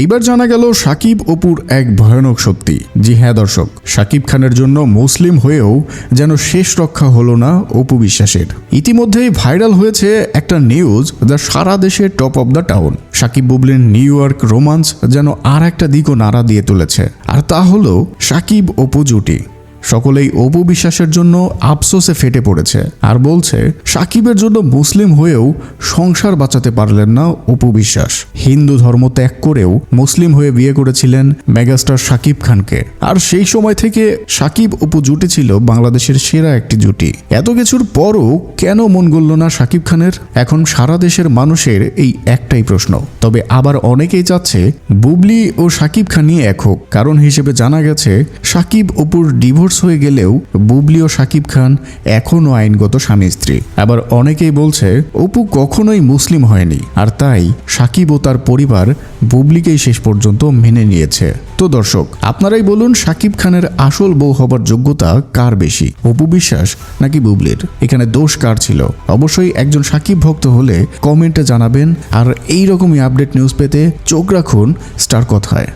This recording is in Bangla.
এইবার জানা গেল সাকিব অপুর এক ভয়ানক শক্তি। জি হ্যাঁ দর্শক, সাকিব খানের জন্য মুসলিম হয়েও যেন শেষ রক্ষা হলো না অপু বিশ্বাসের। ইতিমধ্যেই ভাইরাল হয়েছে একটা নিউজ যা সারা দেশে top of the town. Shakib বুবলির নিউ ইয়র্ক রোমান্স যেন আর একটা দিকও নাড়া দিয়ে তুলেছে। আর তা হলো সাকিব অপু জুটি। সকলেই অপু বিশ্বাসের জন্য আফসোসে ফেটে পড়েছে আর বলছে, সাকিবের জন্য মুসলিম হয়েও সংসার বাঁচাতে পারলেন না অপু বিশ্বাস। হিন্দু ধর্ম ত্যাগ করেও মুসলিম হয়ে বিয়ে করেছিলেন মেগাস্টার সাকিব খানকে। আর সেই সময় থেকে সাকিব অপু জুটি ছিল বাংলাদেশের সেরা একটি জুটি। এত কিছুর পরও কেন মন গলল না সাকিব খানের? এখন সারা দেশের মানুষের এই একটাই প্রশ্ন। তবে আবার অনেকেই চাচ্ছে, বুবলি ও সাকিব খান নিয়ে এক হোক। কারণ হিসেবে জানা গেছে, সাকিব অপুর ডিভোর্স হয়ে গেলেও বুবলি ও সাকিব খান এখনও আইনগত স্বামী স্ত্রী। আবার অনেকেই বলছে, অপু কখনোই মুসলিম হয়নি। আর তাই সাকিব ও তার পরিবার বুবলিকেই শেষ পর্যন্ত মেনে নিয়েছে। তো দর্শক, আপনারাই বলুন সাকিব খানের আসল বউ হবার যোগ্যতা কার বেশি? অপু বিশ্বাস নাকি বুবলির? এখানে দোষ কার ছিল? অবশ্যই একজন সাকিব ভক্ত হলে কমেন্টে জানাবেন, আর এই রকমই আপডেট নিউজ পেতে চোখ রাখুন স্টার কথায়।